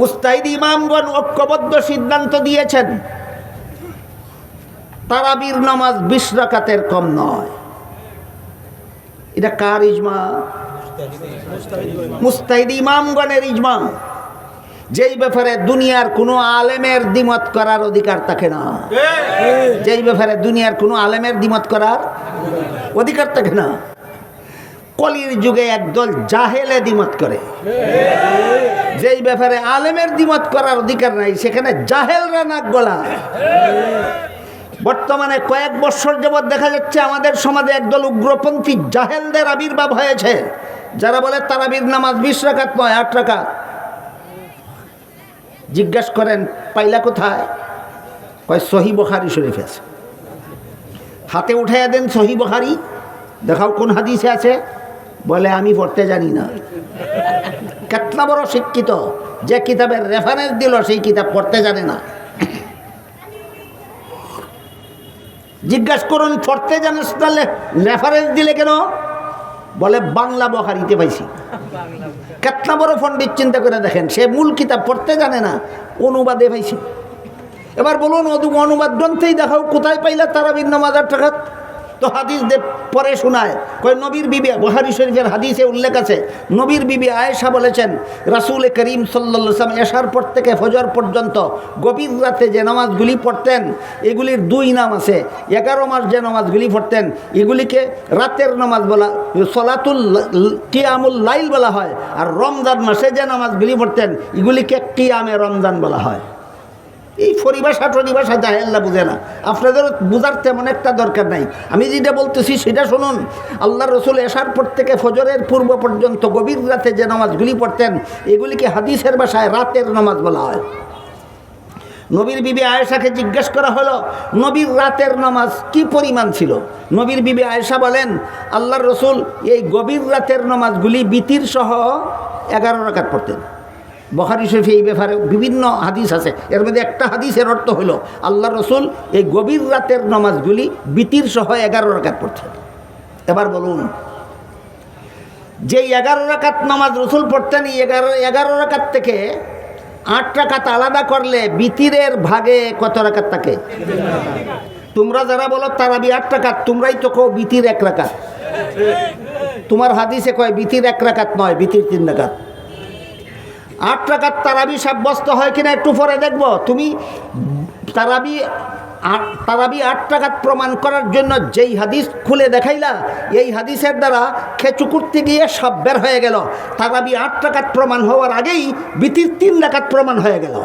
মুস্তাহিদ ইমামগণ ঐক্যবদ্ধ সিদ্ধান্ত দিয়েছেন তারাবির নামাজ বিশ রাকাতের কম নয়। এটা কার ইজমা? মুস্তাহিদ ইমামগণের ইজমা। যেই ব্যাপারে দুনিয়ার কোনো আলেমের দ্বিমত করার অধিকার থাকে না। যেই ব্যাপারে দুনিয়ার কোনো আলেমের দ্বিমত করার অধিকার থাকে না। কলির যুগে একদল জাহেলে দ্বিমত করে। যেই ব্যাপারে আলেমের দ্বিমত করার অধিকার নাই, সেখানে জাহেলরা নাক গলা। বর্তমানে কয়েক বছর যাবৎ দেখা যাচ্ছে আমাদের সমাজে একদল উগ্রপন্থী জাহেলদের আবির্ভাব হয়েছে। যারা বলে তারাবির নামাজ বিশ রাকাত নয়, আট রাকাত। জিজ্ঞাসা করেন, পাইলা কোথায়? কয়, সহি বখারি শরীফ আছে। হাতে উঠাইয়া দেন সহি বখারি। দেখাও কোন হাদিসে আছে। বলে, আমি পড়তে জানি না। কেতনা বড় শিক্ষিত, যে কিতাবের রেফারেন্স দিল, সেই কিতাব পড়তে জানে না। জিজ্ঞাসা করুন, পড়তে জানিস তাহলে রেফারেন্স দিলে কেন? বলে, বাংলা বহারিতে পাইছি। কেতনা বড় পণ্ডিত চিন্তা করে দেখেন, সে মূল কিতাব পড়তে জানে না, অনুবাদে পাইছি। এবার বলুন অনুবাদ গ্রন্থেই দেখাও, কোথায় পাইলা তারাবির নামাজার টাকাত তো হাদিস দে পরে শোনায়। কয়, নবীর বিবি বহারি শরীফের হাদিসে উল্লেখ আছে, নবীর বিবি আয়েশা বলেছেন, রাসুল করিম সাল্লাম এশার পর থেকে ফজর পর্যন্ত গভীর রাতে যে নামাজগুলি পড়তেন, এগুলির দুই নাম আছে। এগারো মাস যে নামাজগুলি পড়তেন, এগুলিকে রাতের নামাজ বলা, সলাতুল কিয়ামুল লাইল বলা হয়। আর রমজান মাসে যে নামাজগুলি পড়তেন, এগুলিকে কিয়ামে রমজান বলা হয়। এই পরিভাষা টরিভাষা জাহেল্লা বুঝে না। আপনাদের বোঝার তেমন একটা দরকার নাই। আমি যেটা বলতেছি সেটা শুনুন। আল্লাহ রসুল এসার পর থেকে ফজরের পূর্ব পর্যন্ত গভীর রাতে যে নামাজগুলি পড়তেন, এগুলিকে হাদিসের ভাষায় রাতের নামাজ বলা হয়। নবীর বিবি আয়েশাকে জিজ্ঞেস করা হলো, নবীর রাতের নামাজ কি পরিমাণ ছিল? নবীর বিবি আয়েশা বলেন, আল্লাহর রসুল এই গভীর রাতের নামাজগুলি বিতির সহ এগারো রাকাত পড়তেন। বখারি শরীফে এই ব্যাপারে বিভিন্ন হাদিস আছে। এর মধ্যে একটা হাদিসের অর্থ হলো আল্লাহ রসুল এই গভীর রাতের নামাজগুলি বিতির সহ এগারো রাকাত পড়তেন। এবার বলুন যে এগারো রাকাত নামাজ রসুল পড়তেন, এই এগারো এগারো রাকাত থেকে আট রাকাত আলাদা করলে বিতিরের ভাগে কত রাকাত থাকে? তোমরা যারা বলো তারাবি আট রাকাত, তোমরাই তো কো বিতির এক রাকাত। তোমার হাদিসে কয় বিতির এক রাকাত নয়, বিতির তিন রাকাত। আট টাকার তারাবি সাব্যস্ত হয় কিনা একটু পরে দেখব। তুমি তারাবি তারাবি আট টাকাত প্রমাণ করার জন্য যেই হাদিস খুলে দেখাইলা, এই হাদিসের দ্বারা খেচু করতে গিয়ে সব বের হয়ে গেল। তারাবি আট টাকাত প্রমাণ হওয়ার আগেই বিতির তিন রাকাত প্রমাণ হয়ে গেল।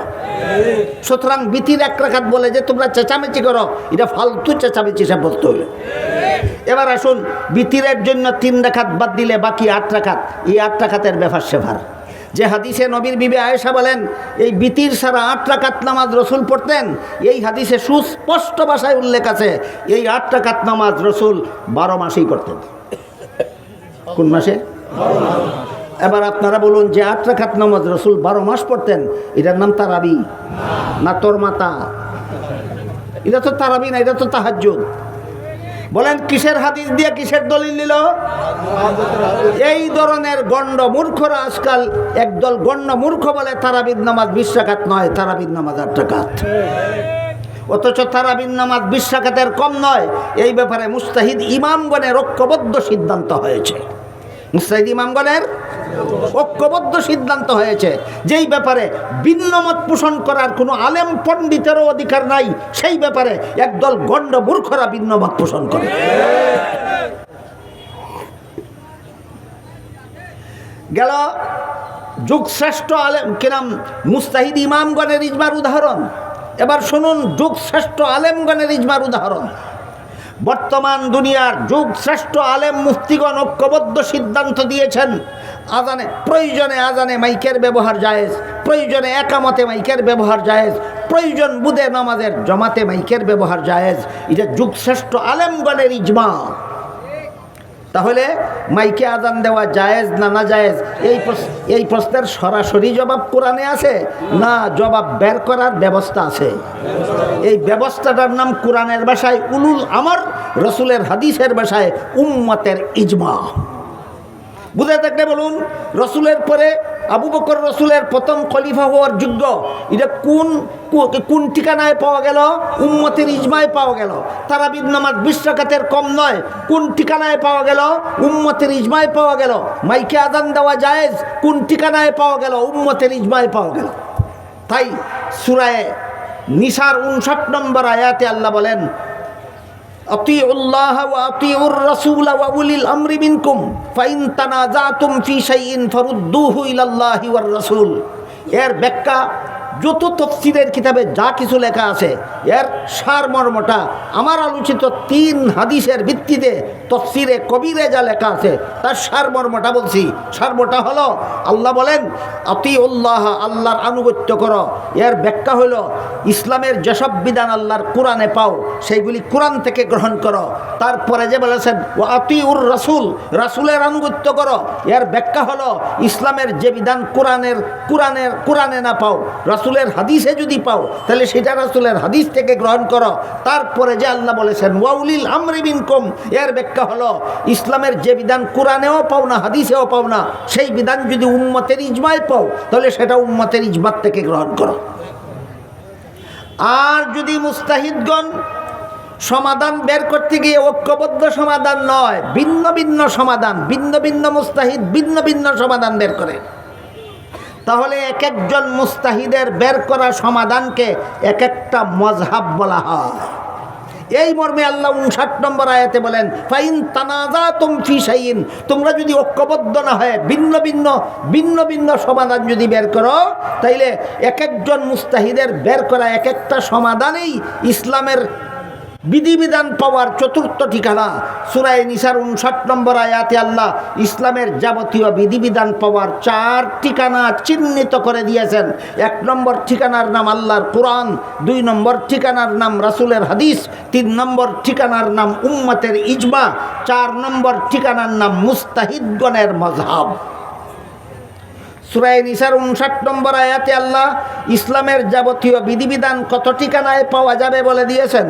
সুতরাং বিতির এক রাকাত বলে যে তোমরা চেঁচামেচি করো, এটা ফালতু চেঁচামেচি সাব্যস্ত হইল। এবার আসুন, বিতিরের জন্য তিন রাখাত বাদ দিলে বাকি আট রাখাত এই আট রাখাতের ব্যাপার সেভার। যে হাদিসে নবীর বিবে আয়েশা বলেন, এই বিতির সারা আট রাকাত নামাজ রসুল পড়তেন। এই হাদিসে সুস্পষ্ট ভাষায় উল্লেখ আছে, এই আট রাকাত নামাজ রসুল বারো মাসেই করতেন কোন মাসে? এবার আপনারা বলুন, যে আট রাকাত নামাজ রসুল বারো মাস পড়তেন, এটার নাম তারাবি না তোর মাতা? এটা তো তারাবি না, এটা তো তাহাজ্জুদ। বলেন, কিসের হাদিস দিয়ে কিসের দলিল নিল? এই ধরনের গণ্ড মূর্খরা আজকাল একদল গণ্ড মূর্খ বলে তারাবিদ নামাজ বিশ নয়, তারাবিদ নামাজ আট অথচ তারাবিন নামাজ বিশ কম নয়, এই ব্যাপারে মুস্তাহিদ ইমামগণের ঐক্যবদ্ধ সিদ্ধান্ত হয়েছে। মুস্তাহিদ ইমামগণের ঐক্যবদ্ধ সিদ্ধান্ত হয়েছে। যেই ব্যাপারে ভিন্ন মত পোষণ করার কোনো আলেম পণ্ডিতেরও অধিকার নাই, সেই ব্যাপারে একদল গণ্ড মূর্খরা ভিন্ন মত পোষণ করে। গেল যুগশ্রেষ্ঠ আলেম কিনাম মুস্তাহিদ ইমামগণের ইজমার উদাহরণ। এবার শুনুন যুগশ্রেষ্ঠ আলেমগণের ইজমার উদাহরণ। বর্তমান দুনিয়ার যুগ শ্রেষ্ঠ আলেম মুফতিগণ ঐক্যবদ্ধ সিদ্ধান্ত দিয়েছেন। আজানে, প্রয়োজনে আজানে মাইকের ব্যবহার জায়েজ, প্রয়োজনে একামতে মাইকের ব্যবহার জায়েজ, প্রয়োজন বুধে নামাজের জমাতে মাইকের ব্যবহার জায়েজ। এটা যুগ শ্রেষ্ঠ আলেমগণের ইজমা। তাহলে মাইকে আজান দেওয়া জায়েজ না না জায়েজ? এই এই প্রশ্নের সরাসরি জবাব কোরআনে আছে না জবাব বের করার ব্যবস্থা আছে? এই ব্যবস্থাটার নাম কোরআনের ভাষায় উলুল আমর, রসুলের হাদিসের ভাষায় উম্মতের ইজমা। বুঝে থাকলে বলুন, রসুলের পরে আবু বকর রসুলের প্রথম খলিফা হওয়ার যোগ্য এটা কোন কোন ঠিকানায় পাওয়া গেল? উম্মতের ইজমায় পাওয়া গেল। তারাবিদ নামাজ বিশ্বকাতের কম নয়। কোন ঠিকানায় পাওয়া গেল? উম্মতের ইজমায় পাওয়া গেল। মাইকে আদান দেওয়া জায়েজ, কোন ঠিকানায় পাওয়া গেল? উম্মতের ইজমায় পাওয়া গেল। তাই সুরায় নিসার উনষাট নম্বর আয়াতে আল্লাহ বলেন أطيعوا الله وأطيعوا الرسول وأولي الأمر منكم فإن تنازعتم في شيء فردوه إلى الله والرسول এর ব্যাখ্যা যত তফসিরের কিতাবে যা কিছু লেখা আছে, এর সারমর্মটা আমার আলোচিত তিন হাদিসের ভিত্তিতে তফসিরে কবিরে যা লেখা আছে, তার সারমর্মটা বলছি। সারমটা হলো, আল্লাহ বলেন অতি উল্লাহ আল্লাহর আনুগত্য করো। এর ব্যাখ্যা হলো, ইসলামের যেসব বিধান আল্লাহর কোরআনে পাও, সেইগুলি কোরআন থেকে গ্রহণ করো। তারপরে যে বলেছেন ও আতি উর রাসুল, রাসুলের আনুগত্য করো। এর ব্যাখ্যা হলো, ইসলামের যে বিধান কোরআনের কোরআনের, কোরআনে না পাও রাসুলের হাদিসে যদি পাও, তাহলে সেটা রাসুলের হাদিস থেকে গ্রহণ করো। তারপরে যে আল্লাহ বলেছেন, ওয়াউলিল আমরি বিনকুম এর ব্যাখ্যা হলো, ইসলামের যে বিধান কোরআনেও পাও না, হাদিসেও পাও না, সেই বিধান যদি উম্মতের ইজমায় পাও, তাহলে সেটা উম্মতের ইজমাত থেকে গ্রহণ করো। আর যদি মুস্তাহিদগণ সমাধান বের করতে গিয়ে ঐক্যবদ্ধ সমাধান নয়, ভিন্ন ভিন্ন সমাধান, ভিন্ন ভিন্ন মুস্তাহিদ ভিন্ন ভিন্ন সমাধান বের করে। তাহলে এক একজন মুস্তাহিদের বের করা সমাধানকে এক একটা মজহাব বলা হয়। এই মর্মে আল্লাহ উনষাট নম্বর আয়াতে বলেন, ফাইন তানাজা তুম ফিসাইন তোমরা যদি ঐক্যবদ্ধ না হয় ভিন্ন ভিন্ন ভিন্ন ভিন্ন সমাধান যদি বের করো, তাইলে এক একজন মুস্তাহিদের বের করা এক একটা সমাধানেই ইসলামের বিধিবিধান পাওয়ার চতুর্থ ঠিকানা। সুরায় নিসার উনষাট নম্বর আয়াতে আল্লাহ ইসলামের যাবতীয় বিধিবিধান পাওয়ার চার ঠিকানা চিহ্নিত করে দিয়েছেন। এক নম্বর ঠিকানার নাম আল্লাহর কোরআন, দুই নম্বর ঠিকানার নাম রাসুলের হাদিস, তিন নম্বর ঠিকানার নাম উম্মতের ইজমা, চার নম্বর ঠিকানার নাম মুস্তাহিদগণের মজহাব সুরায় নিসার উনষাট নম্বর আয়াতে আল্লাহ ইসলামের যাবতীয় বিধিবিধান কত ঠিকানায় পাওয়া যাবে বলে দিয়েছেন?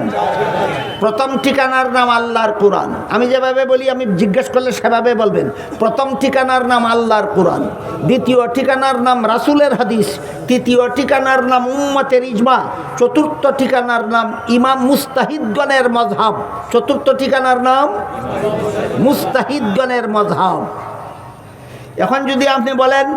প্রথম ঠিকানার নাম আল্লাহর কোরআন। আমি যেভাবে বলি, আমি জিজ্ঞেস করলে সেভাবে বলবেন। প্রথম ঠিকানার নাম আল্লাহর কোরআন। দ্বিতীয় ঠিকানার নাম রাসুলের হাদিস। তৃতীয় ঠিকানার নাম উম্মতের ইজমা। চতুর্থ ঠিকানার নাম ইমাম মুস্তাহিদগণের মজহাব চতুর্থ ঠিকানার নাম মুস্তাহিদগণের মজহাব এখন যদি আপনি বলেন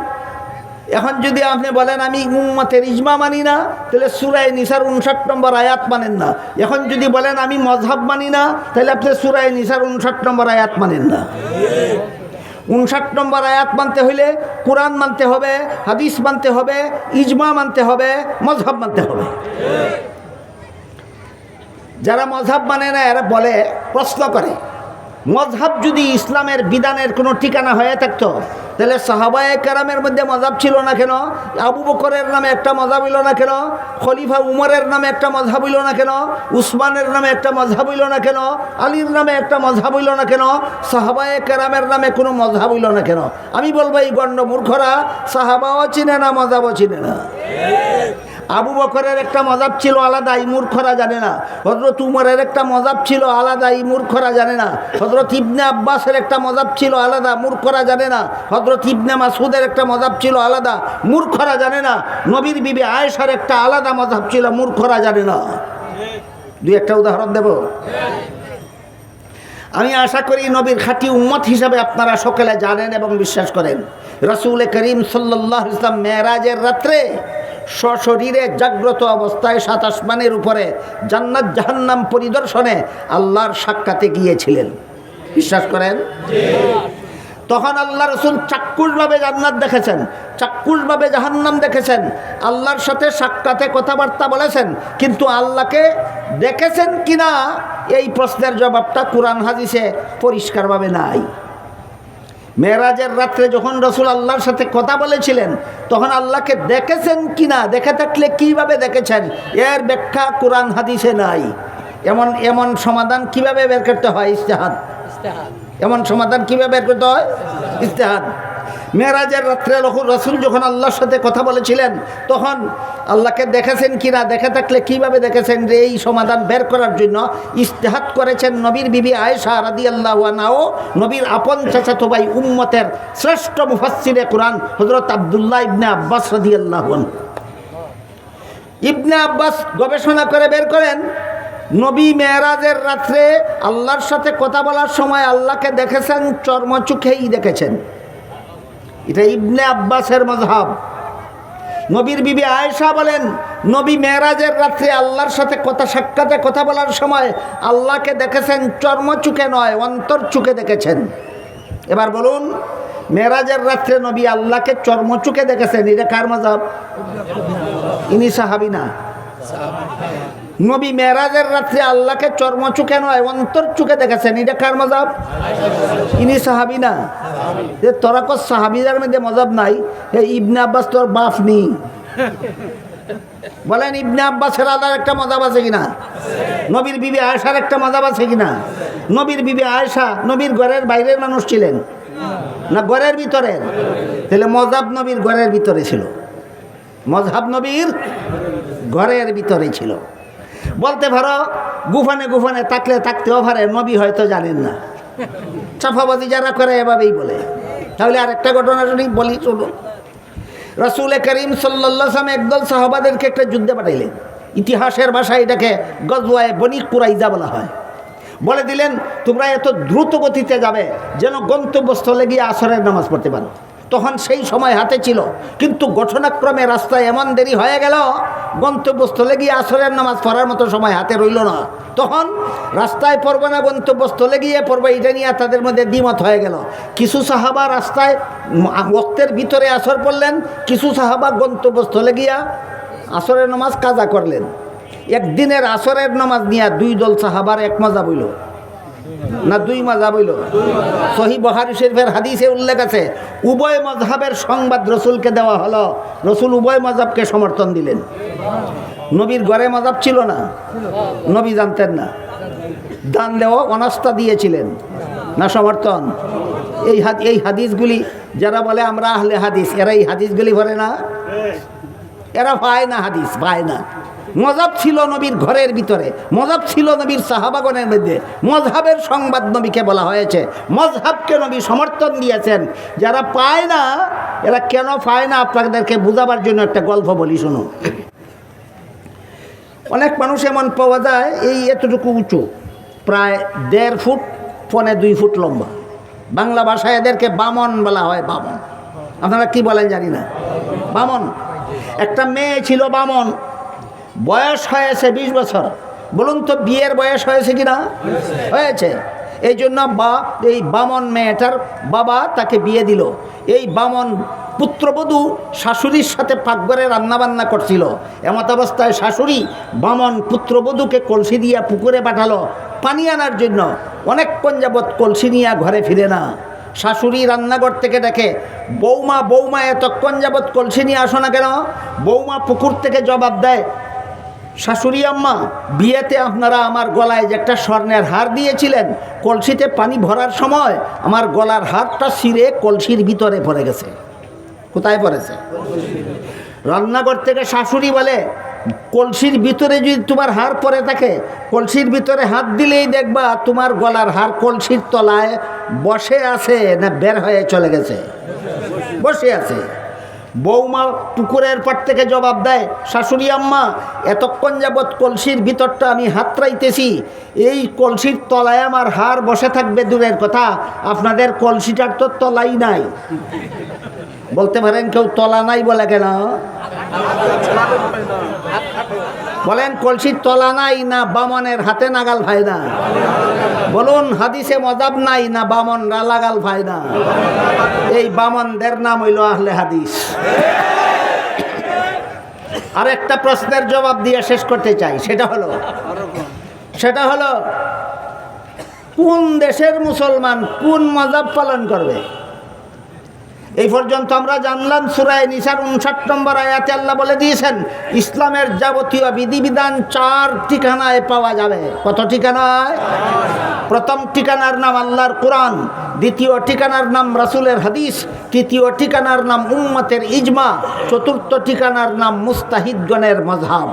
এখন যদি আপনি বলেন, আমি উম্মতের ইজমা মানি না, তাহলে সুরায় নিসার উনষাট নম্বর আয়াত মানেন না। এখন যদি বলেন, আমি মজহাব মানি না, তাহলে আপনি সুরায় নিসার উনষাট নম্বর আয়াত মানেন না। উনষাট নম্বর আয়াত মানতে হইলে কোরআন মানতে হবে, হাদিস মানতে হবে, ইজমা মানতে হবে মজহাব মানতে হবে। যারা মজহাব মানে না, এরা বলে, প্রশ্ন করে মজহাব যদি ইসলামের বিধানের কোনো ঠিকানা হয়ে থাকতো তাহলে সাহাবায় কেরামের মধ্যে মজাব ছিল না কেন? আবু বকরের নামে একটা মজাব হইল না কেন? খলিফা উমরের নামে একটা মজাব হইল না কেন? উসমানের নামে একটা মজাব হইল না কেন? আলীর নামে একটা মজাব হইল না কেন? সাহাবায়ে কেরামের নামে কোনো মজাব হইল না কেন? আমি বলব, এই গণ্ড মূর্খরা সাহাবাও চিনে না, মজাবও চিনে না। আবু বকরের একটা মজাব ছিল আলাদা, এই মূর্খরা জানে না। হজরত উমরের একটা মজাব ছিল আলাদা, এই মূর্খরা জানে না। হজরত ইবনে আব্বাসের একটা মজাব ছিল আলাদা, মূর্খরা জানে না। হজরত ইবনে মাসুদের একটা মজাব ছিল আলাদা, মূর্খরা জানে না। নবীর বিবি আয়েশার একটা আলাদা মজাব ছিল, মূর্খরা জানে না। দুই একটা উদাহরণ দেব? আমি আশা করি নবীর খাঁটি উম্মত হিসাবে আপনারা সকলে জানেন এবং বিশ্বাস করেন। রসুল করিম সাল্লাহ ইসলাম মেয়েরাজের রাত্রে সশরীরে জাগ্রত অবস্থায় সাত আসমানের উপরে জান্নাত জাহান্নাম পরিদর্শনে আল্লাহর সাক্ষাতে গিয়েছিলেন। বিশ্বাস করেন? তখন আল্লাহ রসুল চাক্ষুষভাবে জান্নাত দেখেছেন, চাক্ষুষভাবে জাহান্নাম দেখেছেন, আল্লাহর সাথে সাক্ষাতে কথাবার্তা বলেছেন, কিন্তু আল্লাহকে দেখেছেন কিনা এই প্রশ্নের জবাবটা কোরআন হাদিসে পরিষ্কারভাবে নাই। মেয়েরাজের রাত্রে যখন রসুল আল্লাহর সাথে কথা বলেছিলেন তখন আল্লাহকে দেখেছেন কি না? দেখে থাকলে কীভাবে দেখেছেন? এর ব্যাখ্যা কোরআন হাদিসে নাই। এমন এমন সমাধান কীভাবে বের করতে হয়? ইস্তেহাদ এমন সমাধান কীভাবে বের করতে হয়? ইস্তেহাদ মেয়েরাজের রাত্রে রসুল যখন আল্লাহর সাথে কথা বলেছিলেন, তখন আল্লাহকে দেখেছেন কিনা, দেখে থাকলে কীভাবে দেখেছেন যে এই সমাধান বের করার জন্য ইস্তেহাত করেছেন নবীর বিবি আয়েশা রাদি আল্লাহ নাও নবীর আপন চাচাতো ভাই উম্মতের শ্রেষ্ঠ মুফাসিরে কোরআন হজরত আবদুল্লাহ ইবনে আব্বাস রাদি আল্লাহ ইবনে আব্বাস গবেষণা করে বের করেন, নবী মেয়েরাজের রাত্রে আল্লাহর সাথে কথা বলার সময় আল্লাহকে দেখেছেন, চর্মচুখেই দেখেছেন। এটা ইবনে আব্বাসের মজহাব নবীর বিবি আয়েশা বলেন, নবী মেয়েরাজের রাত্রে আল্লাহর সাথে কথা সাক্ষাতে কথা বলার সময় আল্লাহকে দেখেছেন চর্ম চর্মচুকে নয় অন্তর চুকে দেখেছেন। এবার বলুন, মেয়েরাজের রাত্রে নবী আল্লাহকে চর্ম চর্মচুকে দেখেছেন, এটা কার মজাব ইনি সাহাবি না? নবী মেরাজের রাত্রে আল্লাহকে চর্মচুকে নয় অন্তর চুকে দেখেছেন? এটা কার মজাব? ইনি সাহাবি না? যে তোরা কো সাহাবিদের মধ্যে মজাব নাই। ইবনে আব্বাস তোর বাপ নি। বলেন, ইবনে আব্বাসের আলাদা একটা মজাব আছে কিনা? নবীর বিবি আয়েশার একটা মজাব আছে কিনা? নবীর বিবি আয়েশা নবীর ঘরের বাইরের মানুষ ছিলেন? না ঘরের ভিতরে তাহলে মজাব নবীর ঘরের ভিতরে ছিল। মজহাব নবীর ঘরের ভিতরে ছিল। বলতে পারো, গুফানে গুফানে থাকলে থাকতেও পারে, নবী হয়তো জানেন না। চাফাবাজি যারা করে এভাবেই বলে। তাহলে আর একটা ঘটনা শুনি বলি শুনো রসুল করিম সাল্লাম একদল সাহাবাদেরকে একটা যুদ্ধে পাঠাইলেন। ইতিহাসের ভাষায় এটাকে গজওয়ায় বণিক কুরাইজা বলা হয়। বলে দিলেন, তোমরা এত দ্রুত গতিতে যাবে, যেন গন্তব্যস্থলে গিয়ে আসরের নামাজ পড়তে পারো। তখন সেই সময় হাতে ছিল। কিন্তু ঘটনাক্রমে রাস্তায় এমন দেরি হয়ে গেল, গন্তব্যস্থলে গিয়ে আসরের নামাজ পড়ার মতো সময় হাতে রইল না। তখন রাস্তায় পড়বে না, গন্তব্যস্থলে গিয়ে পড়বে, এটা নিয়ে তাদের মধ্যে দ্বিমত হয়ে গেল। কিছু সাহাবা রাস্তায় বক্তের ভিতরে আসর পড়লেন, কিছু সাহাবা গন্তব্যস্থলে গিয়া আসরের নামাজ কাজা করলেন। একদিনের আসরের নামাজ নিয়ে দুই দল সাহাবার এক মজা বইল। না দুই মাজা বইল সহি বহারি শরীফের হাদিসে উল্লেখ আছে, উভয় মজহাবের সংবাদ রসুলকে দেওয়া হলো। রসুল উভয় মজাবকে সমর্থন দিলেন। নবীর ঘরে মজাব ছিল না, নবী জানতেন না। দান দেওয়া অনাস্থা দিয়েছিলেন, না সমর্থন। এই এই হাদিসগুলি যারা বলে আমরা আহলে হাদিস, এরা এই হাদিসগুলি ভরে না? এরা পায় না হাদিস পায় না। মজাব ছিল নবীর ঘরের ভিতরে, মজাব ছিল নবীর সাহাবাগনের মধ্যে। মজহাবের সংবাদ নবীকে বলা হয়েছে। মজহাবকে নবী সমর্থন দিয়েছেন। যারা পায় না, এরা কেন পায় না, আপনাদেরকে বোঝাবার জন্য একটা গল্প বলি শুনুন অনেক মানুষ এমন পাওয়া যায়, এই এতটুকু উঁচু, প্রায় দেড় ফুট, পনে দুই ফুট লম্বা। বাংলা ভাষায় এদেরকে বামন বলা হয়, বামন। আপনারা কি বলেন জানি না? বামন। একটা মেয়ে ছিল বামন বয়স হয়েছে বিশ বছর। বলুন তো বিয়ের বয়স হয়েছে কি না হয়েছে। এই জন্য বা এই বামন মেয়েটার বাবা তাকে বিয়ে দিল। এই বামন পুত্রবধূ শাশুড়ির সাথে পাকঘরে রান্নাবান্না করছিল। এমত অবস্থায় শাশুড়ি বামন পুত্রবধূকে কলসি দিয়া পুকুরে পাঠালো। পানি আনার জন্য। অনেকক্ষণ যাবৎ কলসি নিয়ে ঘরে ফিরে না। শাশুড়ি রান্নাঘর থেকে দেখে, বৌমা বৌমা, এতক্ষণ যাবৎ কলসি নিয়ে আসো না কেন? বৌমা পুকুর থেকে জবাব দেয় শাশুড়ি আম্মা, বিয়েতে আপনারা আমার গলায় যে একটা স্বর্ণের হার দিয়েছিলেন, কলসিতে পানি ভরার সময় আমার গলার হারটা ছিঁড়ে কলসির ভিতরে পড়ে গেছে। কোথায় পড়েছে? রান্নাঘর থেকে শাশুড়ি বলে, কলসির ভিতরে যদি তোমার হার পরে থাকে, কলসির ভিতরে হাত দিলেই দেখবা তোমার গলার হার কলসির তলায় বসে আছে না বের হয়ে চলে গেছে। বসে আছে। বৌমা পুকুরের পর থেকে জবাব দেয়, শাশুড়ি আম্মা, এতক্ষণ যাবৎ কলসির ভিতরটা আমি হাতড়াইতেছি। এই কলসির তলায় আমার হার বসে থাকবে দূরের কথা। আপনাদের কলসিটার তো তলাই নাই। বলতে পারেন কেউ তলা নাই বলে কেন? বলেন কলসির তলা নাই না বামনের হাতে নাগাল ফায়দা। বলুন, হাদিসে মজাব নাই না বামনরা লাগাল ফায়দা। এই বামনদের নাম হইল আহলে হাদিস। আর একটা প্রশ্নের জবাব দিয়ে শেষ করতে চাই, সেটা হলো সেটা হলো, কোন দেশের মুসলমান কোন মজাব পালন করবে? এই পর্যন্ত আমরা জানলাম সুরায় নিসার উনষাট নম্বর আয়াতে আল্লাহ বলে দিয়েছেন ইসলামের যাবতীয় বিধিবিধান চার ঠিকানায় পাওয়া যাবে। কত ঠিকানায়? প্রথম ঠিকানার নাম আল্লাহর কোরআন দ্বিতীয় ঠিকানার নাম রাসুলের হাদিস তৃতীয় ঠিকানার নাম উম্মতের ইজমা চতুর্থ ঠিকানার নাম মুস্তাহিদগণের মজহাব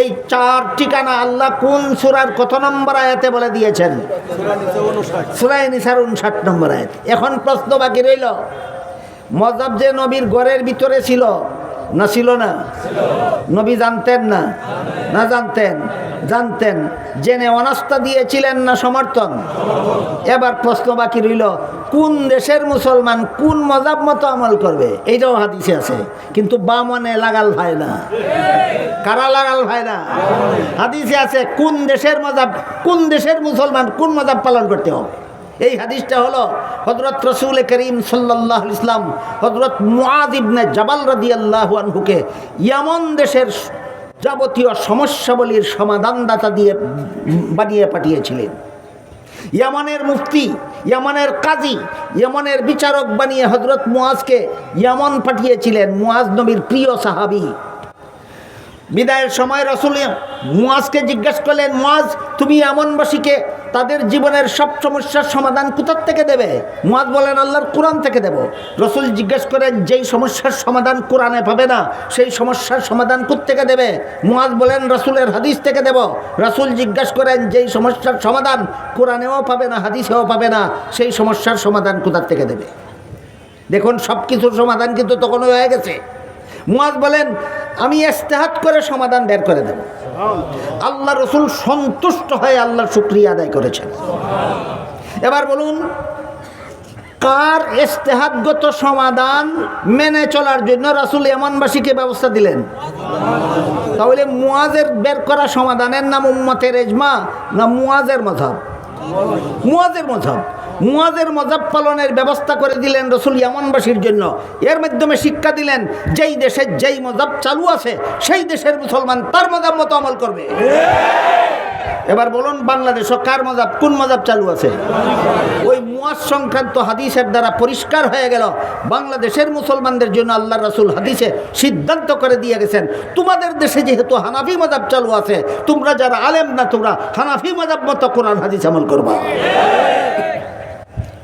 এই চার ঠিকানা আল্লাহ কোন সুরার কত নম্বর আয়াতে বলে দিয়েছেন? সুরাই নিসার উনষাট নম্বর আয়াত। এখন প্রশ্ন বাকি রইল মজাব যে নবীর ঘরের ভিতরে ছিল, না ছিল না? নবী জানতেন না? না জানতেন? জানতেন। জেনে অনাস্থা দিয়েছিলেন না সমর্থন? এবার প্রশ্ন বাকি রইল, কোন দেশের মুসলমান কোন মজাব মতো আমল করবে? এইটাও হাদিসে আছে, কিন্তু বামনে লাগাল ভাই না। কারা লাগাল ভাই না? হাদিসে আছে, কোন দেশের মজাব, কোন দেশের মুসলমান কোন মজাব পালন করতে হবে? এই হাদিসটা হলো হজরত রসুল করিম সাল্লাহ ইসলাম হজরত মুআদ ইবনে জাবাল রাদি আল্লাহ আনহুকে ইয়ামন দেশের যাবতীয় সমস্যাবলীর সমাধানদাতা দিয়ে বানিয়ে পাঠিয়েছিলেন। ইয়ামানের মুফতি, ইয়ামানের কাজী, ইয়ামানের বিচারক বানিয়ে হজরত মুয়াজকে ইয়ামন পাঠিয়েছিলেন মুয়াজ নবীর প্রিয় সাহাবী। বিদায়ের সময় রসুল মুয়াজকে জিজ্ঞেস করলেন, মুয়াজ, তুমি এমনবাসীকে তাদের জীবনের সব সমস্যার সমাধান কোথার থেকে দেবে? মুয়াজ বলেন আল্লাহর কোরআন থেকে দেব। রসুল জিজ্ঞেস করেন, যেই সমস্যার সমাধান কোরআনে পাবে না, সেই সমস্যার সমাধান থেকে দেবে? মুয়াজ বলেন রসুলের হাদিস থেকে দেব। রসুল জিজ্ঞেস করেন, যেই সমস্যার সমাধান কোরআনেও পাবে না, হাদিসেও পাবে না, সেই সমস্যার সমাধান কোথার থেকে দেবে? দেখুন সব কিছুর সমাধান কিন্তু তখনও হয়ে গেছে। মুয়াজ বলেন আমি ইস্তেহাত করে সমাধান বের করে দেব। আল্লাহ রসুল সন্তুষ্ট হয়ে আল্লাহর শুক্রিয়া আদায় করেছেন। এবার বলুন, কার ইস্তেহাতগত সমাধান মেনে চলার জন্য রাসুল এমনবাসীকে ব্যবস্থা দিলেন? তাহলে মুয়াজের বের করা সমাধানের নাম উম্মতের এজমা না মুয়াজের মজাব মুয়াজের মজাব মুয়াজের মজাব পালনের ব্যবস্থা করে দিলেন রসুল ইয়ামনবাসীর জন্য। এর মাধ্যমে শিক্ষা দিলেন, যেই দেশের যেই মজাব চালু আছে, সেই দেশের মুসলমান তার মজাব মতো আমল করবে। এবার বলুন, বাংলাদেশ কার মজাব, কোন মজাব চালু আছে? ওই মুয়াজ সংক্রান্ত হাদিসের দ্বারা পরিষ্কার হয়ে গেল, বাংলাদেশের মুসলমানদের জন্য আল্লাহ রাসুল হাদিসে সিদ্ধান্ত করে দিয়ে গেছেন, তোমাদের দেশে যেহেতু হানাফি মজাব চালু আছে, তোমরা যারা আলেম না, তোমরা হানাফি মজাব মতো কোরআন, হাদিস আমল করবা।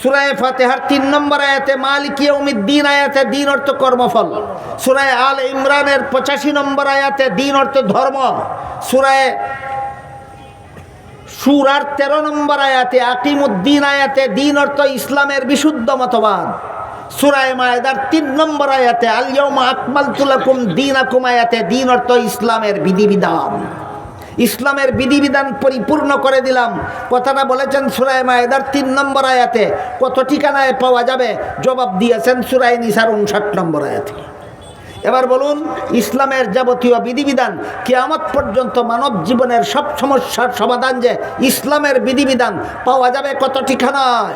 সুরায় ফাতেহার তিন নম্বর আয়াতে মালিক দিন আয়াতে দিন অর্থ কর্মফল। সুরায় আল ইমরানের পঁচাশি নম্বর আয়াতে দিন অর্থ ধর্ম। সুরায় সুরার তেরো নম্বর আয়াতে আকিমুদ্দিন আয়াতে দিন অর্থ ইসলামের বিশুদ্ধ মতবাদ। সুরায় মায়েদার তিন নম্বর আয়াতে আলিয়মা আকমাল তুলাকুম দিন আকুম আয়াতে দিন অর্থ ইসলামের বিধিবিধান। ইসলামের বিধিবিধান পরিপূর্ণ করে দিলাম। কথাটা বলেছেন সুরায় মায়েদার তিন নম্বর আয়াতে। কত ঠিকানায় পাওয়া যাবে? জবাব দিয়েছেন সুরায় নিসার উনষাট নম্বর আয়াতে। এবার বলুন, ইসলামের যাবতীয় বিধিবিধান কেয়ামত পর্যন্ত মানব জীবনের সব সমস্যার সমাধান যে ইসলামের বিধিবিধান পাওয়া যাবে কত ঠিকানায়?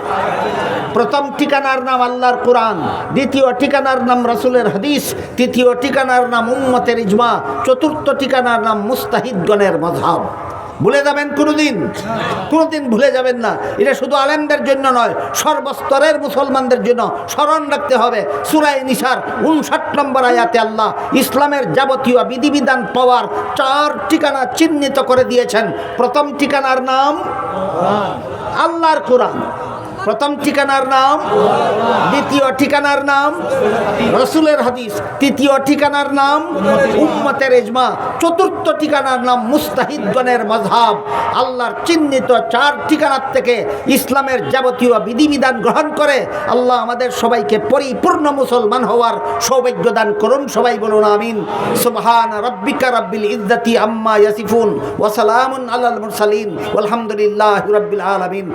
প্রথম ঠিকানার নাম আল্লাহর কোরআন, দ্বিতীয় ঠিকানার নাম রাসুলের হাদিস, তৃতীয় ঠিকানার নাম উম্মতের ইজমা, চতুর্থ ঠিকানার নাম মুস্তাহিদগণের মজহাব ভুলে যাবেন কোনোদিন। কোনোদিন ভুলে যাবেন না। এটা শুধু আলেমদের জন্য নয়, সর্বস্তরের মুসলমানদের জন্য স্মরণ রাখতে হবে। সুরাই নিসার উনষাট নম্বর আয়াতে আল্লাহ ইসলামের যাবতীয় বিধিবিধান পাওয়ার চার ঠিকানা চিহ্নিত করে দিয়েছেন। প্রথম ঠিকানার নাম আল্লাহর কোরআন। প্রথম ঠিকানার নাম, দ্বিতীয় ঠিকানার নাম, রসুলের হাদিস, তৃতীয় ঠিকানার নাম, উম্মতের এজমা চতুর্থ ঠিকানার নাম মুস্তাহিদগণের মজহাব আল্লাহর চিহ্নিত চার ঠিকানার থেকে ইসলামের যাবতীয় বিধিবিধান গ্রহণ করে আল্লাহ আমাদের সবাইকে পরিপূর্ণ মুসলমান হওয়ার সৌভাগ্য দান করুন। সবাই বলুন আমিন। সুবহান রব্বিকা রব্বিল ইজ্জতি আম্মা ইয়াসিফুন ওয়া সালামুন আলাল মুরসালিন। আলহামদুলিল্লাহি রাব্বিল আলামিন।